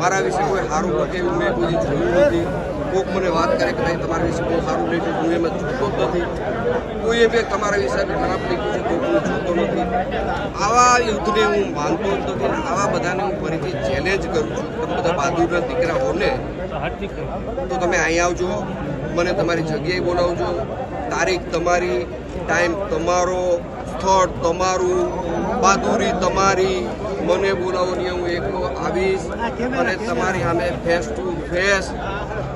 મારા વિશે કોઈ સારું નથી એવું મેં કોઈ જોયું નથી. કોઈક મને વાત કરે કે ભાઈ, તમારા વિશે બહુ સારું લખ્યું હું એમ જોતો જ નથી. કોઈ એમ તમારા વિશે ખરાબ લખ્યું છે કોઈ હું જોતો નથી. આવા યુદ્ધને હું માનતો જ નથી આવા બધાને હું ફરીથી ચેલેન્જ કરું છું. તમે બધા બહાદુરના દીકરા હો તો તમે અહીં આવજો, મને તમારી જગ્યાએ બોલાવજો. તારીખ તમારી ટાઈમ તમારો, સ્થળ તમારું, બહાદુરી તમારી મને બોલાવો ને હું એકલો આવીશ અને તમારી સામે ફેસ ટુ ફેસ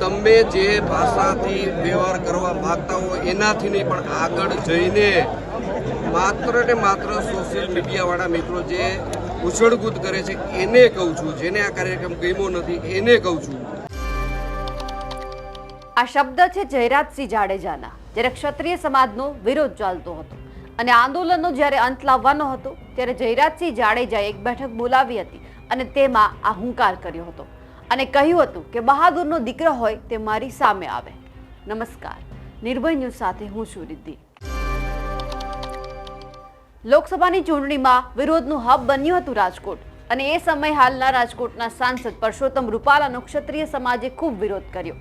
તમે જે ભાષાથી વ્યવહાર કરવા માગતા હો એનાથી નહીં પણ આગળ જઈને માત્ર ને માત્ર સોશિયલ મીડિયાવાળા મિત્રો જે ઉછળકૂદ કરે છે એને કહું છું જેને આ કાર્યક્રમ ગમ્યો નથી એને કહું છું. આ શબ્દ છે જયરાજસિંહ જાડેજાના જ્યારે ક્ષત્રિય સમાજનો વિરોધ ચાલતો હતો અને આંદોલનનો જ્યારે અંત લાવવાનો હતો ત્યારે જયરાજસિંહ જાડેજાએ એક બેઠક બોલાવી હતી અને તેમાં આ હુંકાર કર્યો હતો. અને કહ્યું હતું કે બહાદુરનો દીકરો હોય તે મારી સામે આવે. નમસ્કાર. નિર્ભય ન્યૂઝ સાથે હું છું રિદ્ધિ. લોકસભાની ચૂંટણીમાં વિરોધનું હબ બન્યું હતું રાજકોટ અને એ સમયે હાલના રાજકોટના સાંસદ પરસોત્તમ રૂપાલાનો ક્ષત્રિય સમાજે ખૂબ વિરોધ કર્યો.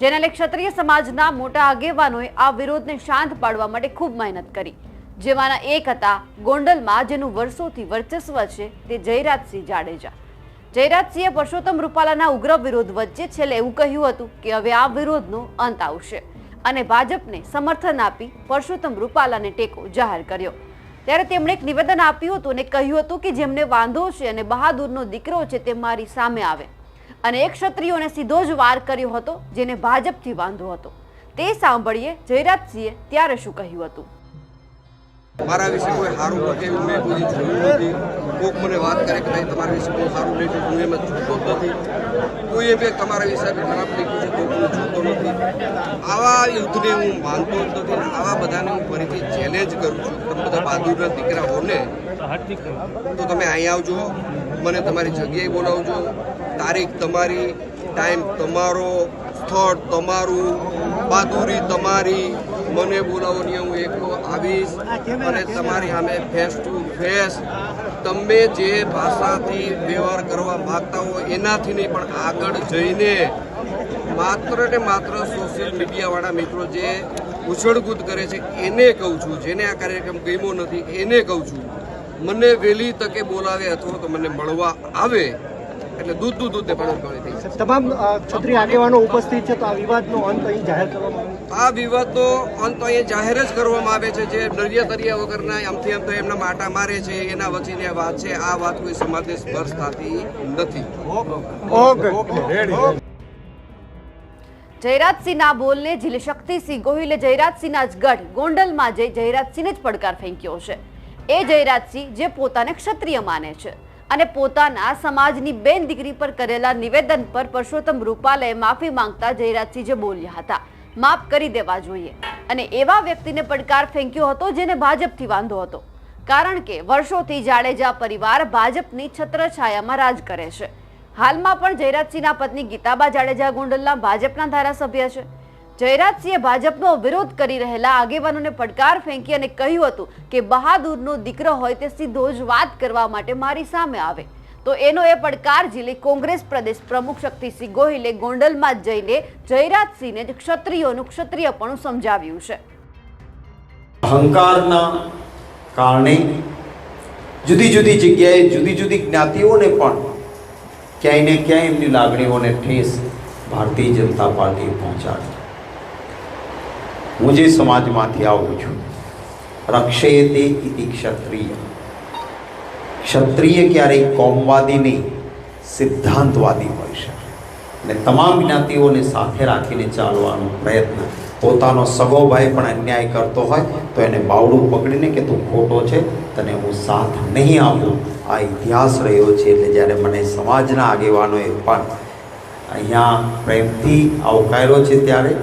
જેના લઈ ક્ષત્રિય સમાજના મોટા આગેવાનોએ આ વિરોધને શાંત પાડવા માટે ખૂબ મહેનત કરી. જેમાંના એક હતા ગોંડલમાં, જેનું વર્ષોથી વર્ચસ્વ છે તે જયરાજસિંહ જાડેજા. જયરાજસિંહે પરસોત્તમ રૂપાલાના ઉગ્ર વિરોધ વચ્ચે છેલ્લે એવું કહ્યું હતું કે હવે આ વિરોધનો અંત આવશે અને ભાજપને સમર્થન આપી પરસોત્તમ રૂપાલાને ટેકો જાહેર કર્યો. ત્યારે તેમણે એક નિવેદન આપ્યું હતું અને કહ્યું હતું કે જેમને વાંધો છે અને બહાદુરનો દીકરો છે તે મારી સામે આવે. અને એક ક્ષત્રિયોને સીધો જ વાર કર્યો હતો જેને ભાજપથી વાંધો હતો. તે સાંભળીએ જયરાજસિંહે ત્યારે શું કહ્યું હતું? મારા વિશે કોઈ સારું લખે એવું મેં કોઈ જોયું નથી? કોઈક મને વાત કરે કે ભાઈ, તમારા વિશે કોઈ સારું લખ્યું હું એમાં જોતો જ નથી. કોઈ એમ તમારા વિશે ખરાબ લખ્યું છે તો હું જોતો નથી. આવા યુદ્ધને હું માનતો જ નથી આવા બધાને હું ફરીથી ચેલેન્જ કરું છું. તમે બધા બહાદુરના દીકરા હો તો તમે અહીં આવજો, મને તમારી જગ્યાએ બોલાવજો. તારીખ તમારી ટાઈમ તમારો, સ્થળ તમારું, બહાદુરી તમારી મને બોલાવો હું એકલો આવીશ અને તમારી સામે ફેસ ટુ ફેસ તમે જે ભાષાથી વ્યવહાર કરવા માગતા હો, એનાથી નહીં, પણ આગળ જઈને માત્ર ને માત્ર સોશિયલ મીડિયાવાળા મિત્રો જે ઉછળકૂદ કરે છે, એને કહું છું, જેને આ કાર્યક્રમ ગમ્યો નથી, એને કહું છું, મને વહેલી તકે બોલાવે અથવા તો મને મળવા આવે એટલે દૂધ દૂધ દૂધ ને પાણી પાણી થઈ તમામ ક્ષત્રિય આગેવાનો ઉપસ્થિત છે તો આ વિવાદનો અંત અહીં જાહેર કરવામાં આ વિવાદનો અંત અહીં જાહેર જ કરવામાં આવે છે જે નરિયા તરિયા વગરના આમથી આમ તો એમના માટા મારે છે એના વચ્ચેની વાત છે આ વાત કોઈ સમાજને સ્પર્શ થતી નથી. જયરાજસિંહના બોલને ઝીલે શક્તિસિંહ ગોહિલે જયરાજસિંહના જ ગઢ ગોંડલમાં જઈ જયરાજસિંહને જ પડકાર ફેંક્યો છે. એ જયરાજસિંહ જે પોતાને ક્ષત્રિય માને છે. અને પોતાના સમાજની બેન દીકરી પર કરેલા નિવેદન પર પરસોત્તમ રૂપાલાએ માફી માંગતા જયરાજસિંહ બોલ્યા હતા. માફ કરી દેવા જોઈએ. અને એવા વ્યક્તિને પડકાર ફેંક્યો હતો જેને ભાજપથી વાંધો હતો. કારણ કે વર્ષોથી જાડેજા પરિવાર ભાજપની છત્રછાયામાં રાજ કરે છે. હાલમાં પણ જયરાજસિંહના પત્ની ગીતાબા જાડેજા ગોંડલના ભાજપના ધારાસભ્ય છે. જયરાજસિંહે ભાજપનો વિરોધ કરી રહેલા આગેવાનોને પડકાર ફેંકી અને કહ્યું હતું કે બહાદુરનો દીકરો હોય તે સીધો જ વાત કરવા માટે મારી સામે આવે. તો એનો એ પડકાર ઝીલે કોંગ્રેસ પ્રદેશ પ્રમુખ શક્તિસિંહ ગોહિલે ગોંડલમાં જઈને જયરાજસિંહને ક્ષત્રિયોનું ક્ષત્રિયપણું સમજાવ્યું છે. અહંકારના કારણે જુદી જુદી જગ્યાએ જુદી જુદી જ્ઞાતિઓને પણ ક્યાંય ને ક્યાંય એમની લાગણીઓને ઠેસ ભારતીય જનતા પાર્ટી પહોંચાડી. હું જે સમાજમાંથી આવું છું, રક્ષેતે ઇતિ ક્ષત્રિય. ક્ષત્રિય ક્યારેય કોમવાદી નહીં, સિદ્ધાંતવાદી હોય છે અને તમામ જ્ઞાતિઓને સાથે રાખીને ચાલવાનો પ્રયત્ન, પોતાનો સગો ભાઈ પણ અન્યાય કરતો હોય, તો એને બાવડું પકડીને કે તું ખોટો છે, તને હું સાથ નહીં આપું. આ ઇતિહાસ રહ્યો છે એટલે જ્યારે મને સમાજના આગેવાનોએ પણ અહીંયા પ્રેમથી આવકાર્યો છે ત્યારે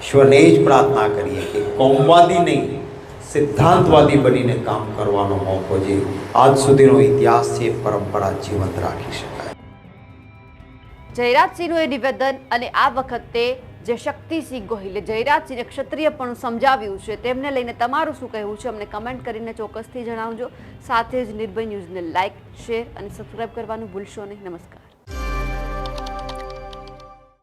ઈશ્વરને જ પ્રાર્થના કરીએ કે કોમવાદી નહીં, સિદ્ધાંતવાદી બનીને કામ કરવાનો મોકો જે આજ સુધીનો ઇતિહાસ છે, એ પરંપરા જીવંત રાખી શકાય. જયરાજસિંહનું એ નિવેદન અને આ વખતે જે શક્તિસિંહ ગોહિલે જયરાજસિંહને ક્ષત્રિયપણું સમજાવ્યું છે, તેમને લઈને તમારું શું કહેવું છે? અમને કમેન્ટ કરીને ચોક્કસથી જણાવજો. સાથે જ નિર્ભય ન્યૂઝને લાઇક શેર અને સબસ્ક્રાઇબ કરવાનું ભૂલશો નહીં. નમસ્કાર.